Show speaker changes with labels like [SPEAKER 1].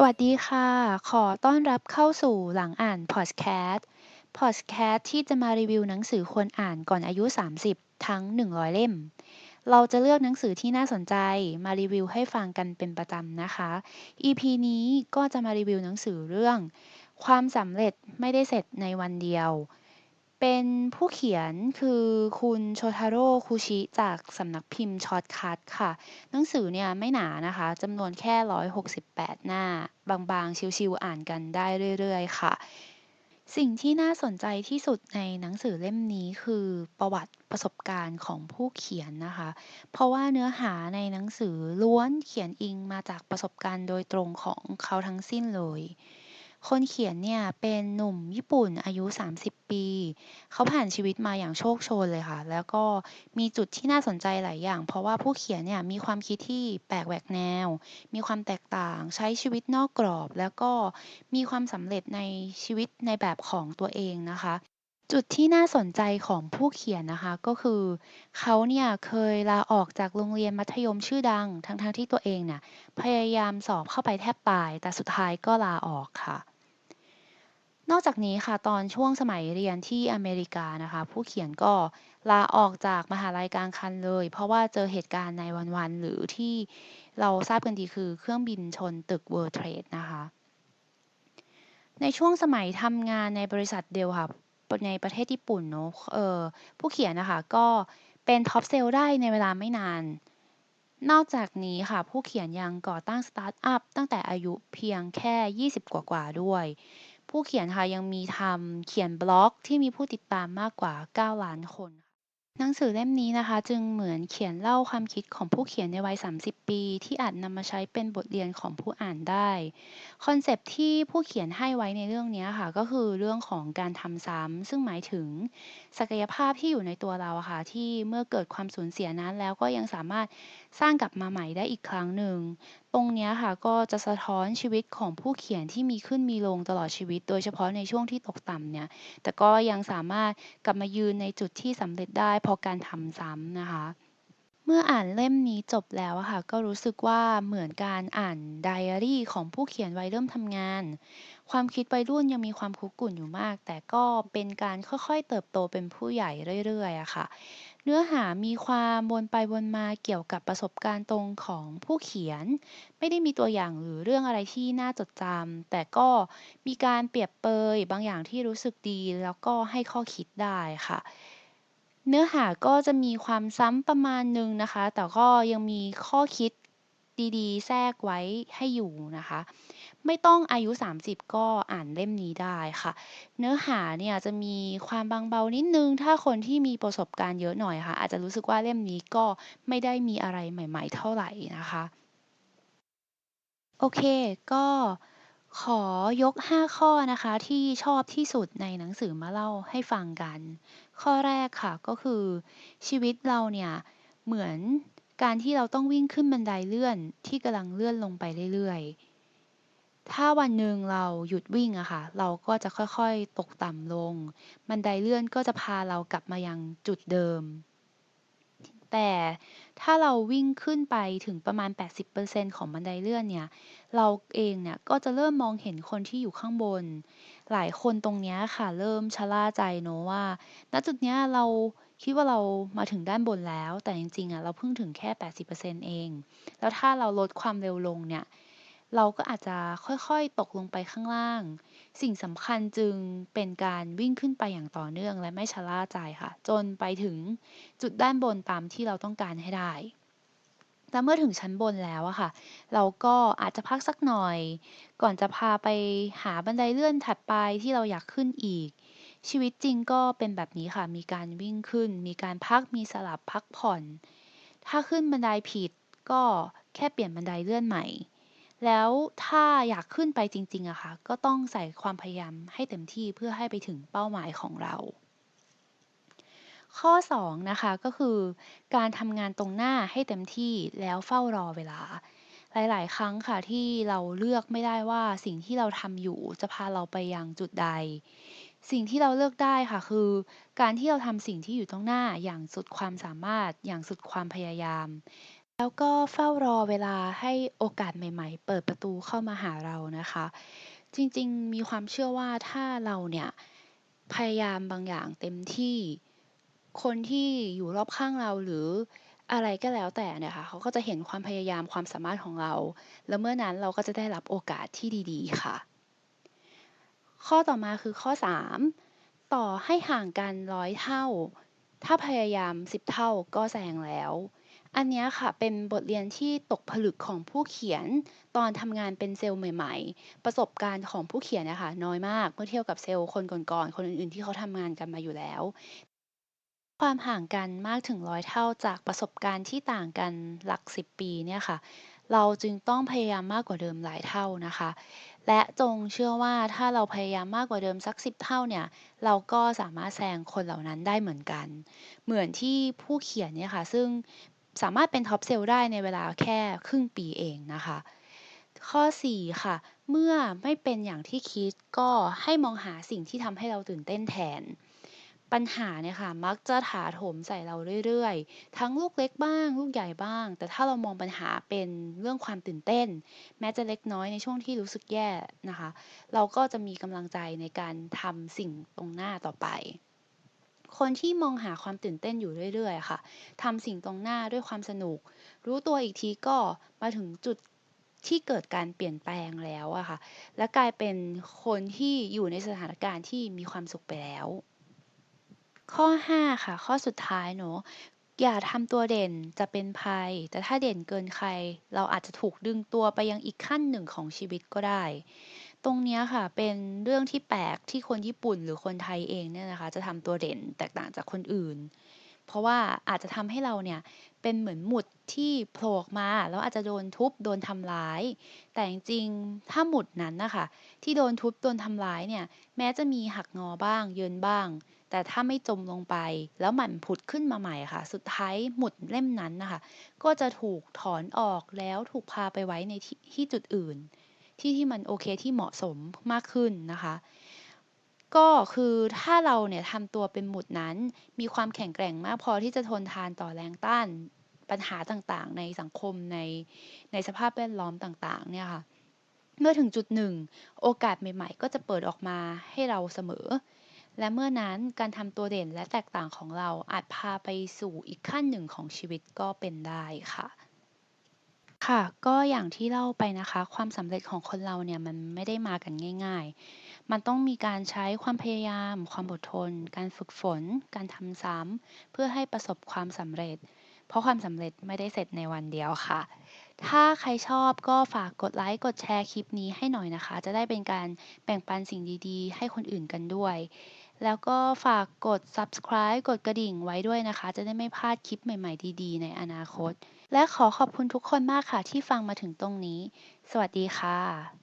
[SPEAKER 1] สวัสดีค่ะ ขอต้อนรับเข้าสู่หลังอ่านพอดแคสต์ พอดแคสต์ที่จะมารีวิวหนังสือควรอ่านก่อนอายุ 30 ทั้ง 100 เล่ม เราจะเลือกหนังสือที่น่าสนใจมารีวิวให้ฟังกันเป็นประจำนะคะ EP นี้ก็จะมารีวิวหนังสือเรื่อง ความสำเร็จไม่ได้เสร็จในวันเดียว เป็นผู้เขียนคือคุณโชทาโร่คุชิจากสำนักพิมพ์ช็อตคัทค่ะ หนังสือเนี่ยไม่หนานะคะจำนวนแค่ 168 หน้า บางๆ ชิวๆ อ่านกันได้เรื่อยๆ ค่ะ สิ่งที่น่าสนใจที่สุดในหนังสือเล่มนี้คือประวัติประสบการณ์ของผู้เขียนนะคะ เพราะว่าเนื้อหาในหนังสือล้วนเขียนอิงมาจากประสบการณ์โดยตรงของเขาทั้งสิ้นเลย คนเขียนเนี่ยเป็นหนุ่มญี่ปุ่นอายุ 30 ปี เขาผ่านชีวิตมาอย่างโชคโชนเลยค่ะ แล้วก็มีจุดที่น่าสนใจหลายอย่าง เพราะว่าผู้เขียนเนี่ยมีความคิดที่แปลกแหวกแนว มีความแตกต่าง ใช้ชีวิตนอกกรอบ แล้วก็มีความสำเร็จในชีวิตในแบบของตัวเองนะคะ จุดที่น่าสนใจของผู้เขียนนะคะ ก็คือเขาเนี่ยเคยลาออกจากโรงเรียนมัธยมชื่อดัง ทั้งๆที่ตัวเองเนี่ยพยายามสอบเข้าไปแทบตาย แต่สุดท้ายก็ลาออกค่ะ นอกจากนี้ค่ะตอนช่วงสมัยเรียนที่อเมริกานะคะ ผู้เขียนก็ลาออกจากมหาลัยกลางคันเลย เพราะว่าเจอเหตุการณ์ในวันๆหรือที่เราทราบกันดีคือเครื่องบินชนตึก World Trade นะคะ ในช่วงสมัยทำงานในบริษัทเดลค่ะ ในประเทศญี่ปุ่นเนาะผู้เขียนนะคะก็เป็นท็อปเซลได้ในเวลาไม่นาน นอกจากนี้ค่ะ ผู้เขียนยังก่อตั้งสตาร์ทอัพตั้งแต่อายุเพียงแค่ 20 กว่าๆด้วย ผู้เขียนค่ะยังมีทำเขียนบล็อกที่มีผู้ติดตามมากกว่า 9 ล้านคน หนังสือเล่มนี้นะคะ จึงเหมือนเขียนเล่าความคิดของผู้เขียนในวัย 30 ปี ที่อาจนำมาใช้เป็นบทเรียนของผู้อ่านได้ คอนเซปต์ที่ผู้เขียนให้ไว้ในเรื่องนี้ค่ะ ก็คือเรื่องของการทำซ้ำซึ่งหมายถึงศักยภาพที่อยู่ในตัวเราค่ะ ที่เมื่อเกิดความสูญเสียนั้นแล้วก็ยังสามารถสร้างกลับมาใหม่ได้อีกครั้งหนึ่งตรงเนี้ยค่ะก็จะสะท้อนชีวิตของผู้เขียนที่มีขึ้นมีลงตลอดชีวิต โดยเฉพาะในช่วงที่ตกต่ำเนี่ย แต่ก็ยังสามารถกลับมายืนในจุดที่สำเร็จได้เพราะการทำซ้ำนะคะ เมื่ออ่านเล่มนี้จบแล้วอะค่ะก็รู้สึกว่าเหมือนการอ่านไดอารี่ของผู้เขียนวัยเริ่มทำงาน ความคิดวัยรุ่นยังมีความคุกกุ่นอยู่มาก แต่ก็เป็นการค่อยๆเติบโตเป็นผู้ใหญ่เรื่อยๆอะค่ะ เนื้อหามีความวนไปวนมาเกี่ยวกับประสบการณ์ตรงของผู้เขียน ไม่ได้มีตัวอย่างหรือเรื่องอะไรที่น่าจดจำแต่ก็มีการเปรียบเปยบางอย่างที่รู้สึกดีแล้วก็ให้ข้อคิดได้ค่ะเนื้อหาก็จะมีความซ้ำประมาณหนึ่งนะคะ แต่ก็ยังมีข้อคิดดีๆ แทรกไว้ให้อยู่นะคะ ไม่ต้องอายุ 30 ก็อ่านเล่มนี้ได้ค่ะ เนื้อหาเนี่ยจะมีความบางเบานิดนึง ถ้าคนที่มีประสบการณ์เยอะหน่อยค่ะ อาจจะรู้สึกว่าเล่มนี้ก็ไม่ได้มีอะไรใหม่ ๆ เท่าไหร่นะคะ โอเคก็ขอยก 5 ข้อนะคะที่ชอบที่สุดในหนังสือมาเล่าให้ฟังกัน ข้อแรกค่ะก็คือชีวิตเราเนี่ยเหมือนการที่เราต้องวิ่งขึ้นบันไดเลื่อนที่กำลังเลื่อนลงไปเรื่อยๆ ถ้าวันหนึ่งเราหยุดวิ่งอะค่ะ เราก็จะค่อยๆ ตกต่ำลง บันไดเลื่อนก็จะพาเรากลับมายังจุดเดิม แต่ถ้าเราวิ่งขึ้นไปถึงประมาณ 80%ของบันไดเลื่อนเนี่ย เราเองเนี่ยก็จะเริ่มมองเห็นคนที่อยู่ข้างบน หลายคนตรงเนี้ยค่ะ เริ่มชะล่าใจเนาะว่า ณ จุดเนี้ยเราคิดว่าเรามาถึงด้านบนแล้ว แต่จริงๆอะเราเพิ่งถึงแค่ 80%เอง แล้วถ้าเราลดความเร็วลงเนี่ย เราก็อาจจะค่อยๆ ตกลงไปข้างล่าง สิ่งสำคัญจึงเป็นการวิ่งขึ้นไปอย่างต่อเนื่องและไม่ชะล่าใจค่ะ จนไปถึงจุดด้านบนตามที่เราต้องการให้ได้ แต่เมื่อถึงชั้นบนแล้วอะค่ะ เราก็อาจจะพักสักหน่อย ก่อนจะพาไปหาบันไดเลื่อนถัดไปที่เราอยากขึ้นอีก ชีวิตจริงก็เป็นแบบนี้ค่ะ มีการวิ่งขึ้น มีการพัก มีสลับพักผ่อน ถ้าขึ้นบันไดผิดก็แค่เปลี่ยนบันไดเลื่อนใหม่ แล้วถ้าอยากขึ้นไปจริงๆอะค่ะ ก็ต้องใส่ความพยายามให้เต็มที่เพื่อให้ไปถึงเป้าหมายของเรา ข้อ 2 นะคะก็คือ การทำงานตรงหน้าให้เต็มที่แล้วเฝ้ารอเวลา หลาย ๆ ครั้งค่ะที่เราเลือกไม่ได้ว่าสิ่งที่เราทำอยู่จะพาเราไปยังจุดใด สิ่งที่เราเลือกได้ค่ะคือ การที่เราทำสิ่งที่อยู่ตรงหน้าอย่างสุดความสามารถอย่างสุดความพยายาม แล้วก็เฝ้ารอเวลาให้โอกาสใหม่ ๆ เปิดประตูเข้ามาหาเรานะคะ จริง ๆ มีความเชื่อว่าถ้าเราเนี่ยพยายามบางอย่างเต็มที่ คนที่อยู่รอบข้างเราหรืออะไรก็แล้วแต่เนี่ยค่ะเขาก็จะเห็นความพยายามความสามารถของเรา แล้วเมื่อนั้นเราก็จะได้รับโอกาสที่ดีๆ ค่ะ ข้อต่อมาคือข้อ 3 ต่อให้ห่างกัน100เท่า ถ้าพยายาม 10 เท่าก็แซงแล้ว อันเนี้ยค่ะเป็นบทเรียนที่ตกผลึกของผู้เขียนตอนทำงานเป็นเซลล์ใหม่ ๆ ประสบการณ์ของผู้เขียนนี่ยค่ะน้อยมาก เมื่อเทียบกับเซลล์คนก่อนๆ คนอื่นๆ ที่เขาทำงานกันมาอยู่แล้ว ความห่างกันมากถึง100เท่าจากประสบการณ์ที่ต่างกันหลัก 10 ปีเนี่ยค่ะ เราจึงต้องพยายามมากกว่าเดิมหลายเท่านะคะ และจงเชื่อว่าถ้าเราพยายามมากกว่าเดิมสัก 10 เท่าเนี่ย เราก็สามารถแซงคนเหล่านั้นได้เหมือนกัน เหมือนที่ผู้เขียนเนี่ยค่ะ ซึ่ง สามารถเป็นท็อปเซลล์ได้ในเวลาแค่ครึ่งปีเองนะคะ ข้อ 4 ค่ะ เมื่อไม่เป็นอย่างที่คิดก็ให้มองหาสิ่งที่ทำให้เราตื่นเต้นแทน ปัญหาเนี่ยค่ะมักจะถาโถมใส่เราเรื่อยๆ ทั้งลูกเล็กบ้าง ลูกใหญ่บ้าง แต่ถ้าเรามองปัญหาเป็นเรื่องความตื่นเต้น แม้จะเล็กน้อยในช่วงที่รู้สึกแย่นะคะ เราก็จะมีกำลังใจในการทำสิ่งตรงหน้าต่อไป คนที่มองหาความตื่นเต้นอยู่เรื่อยๆ ค่ะทำสิ่งตรงหน้าด้วยความสนุก รู้ตัวอีกทีก็มาถึงจุดที่เกิดการเปลี่ยนแปลงแล้วอะค่ะ และกลายเป็นคนที่อยู่ในสถานการณ์ที่มีความสุขไปแล้ว ข้อ 5 ค่ะ ข้อสุดท้ายเนาะอย่าทำตัวเด่นจะเป็นภัย แต่ถ้าเด่นเกินใคร เราอาจจะถูกดึงตัวไปยังอีกขั้นหนึ่งของชีวิตก็ได้ ตรงเนี้ยค่ะ เป็นเรื่องที่แปลกที่คนญี่ปุ่นหรือคนไทยเองเนี่ยนะคะ จะทำตัวเด่นแตกต่างจากคนอื่น เพราะว่าอาจจะทำให้เราเนี่ยเป็นเหมือนหมุดที่โผล่ออกมา แล้วอาจจะโดนทุบโดนทำร้าย แต่จริงๆถ้าหมุดนั้นนะคะที่โดนทุบโดนทำร้ายเนี่ย แม้จะมีหักงอบ้าง เยินบ้าง แต่ถ้าไม่จมลงไป แล้วหมันผุดขึ้นมาใหม่ค่ะ สุดท้ายหมุดเล่มนั้นนะคะ ก็จะถูกถอนออกแล้วถูกพาไปไว้ในที่ที่จุดอื่น ที่ที่มันโอเคที่เหมาะสมมากขึ้นนะคะ ก็คือถ้าเราเนี่ยทำตัวเป็นหมุดนั้น มีความแข็งแกร่งมากพอที่จะทนทานต่อแรงต้านปัญหาต่างๆ ในสังคมในในสภาพแวดล้อมต่างๆเนี่ยค่ะเมื่อถึงจุดหนึ่ง โอกาสใหม่ๆ ก็จะเปิดออกมาให้เราเสมอ และเมื่อนั้นการทำตัวเด่นและแตกต่างของเราอาจพาไปสู่อีกขั้นหนึ่งของชีวิตก็เป็นได้ค่ะ ค่ะ ก็อย่างที่เล่าไปนะคะ ความสำเร็จของคนเราเนี่ยมันไม่ได้มากันง่าย ๆ มันต้องมีการใช้ความพยายาม ความอดทน การฝึกฝน การทำซ้ำเพื่อให้ประสบความสำเร็จ เพราะความสำเร็จไม่ได้เสร็จในวันเดียวค่ะ ถ้าใครชอบก็ฝากกดไลค์ กดแชร์คลิปนี้ให้หน่อยนะคะ จะได้เป็นการแบ่งปันสิ่งดีๆ ให้คนอื่นกันด้วย แล้วก็ฝากกด Subscribe กดกระดิ่งไว้ด้วยนะคะ จะได้ไม่พลาดคลิปใหม่ ๆ ดีๆ ในอนาคต และขอขอบคุณทุกคนมากค่ะที่ฟังมาถึงตรงนี้ สวัสดีค่ะ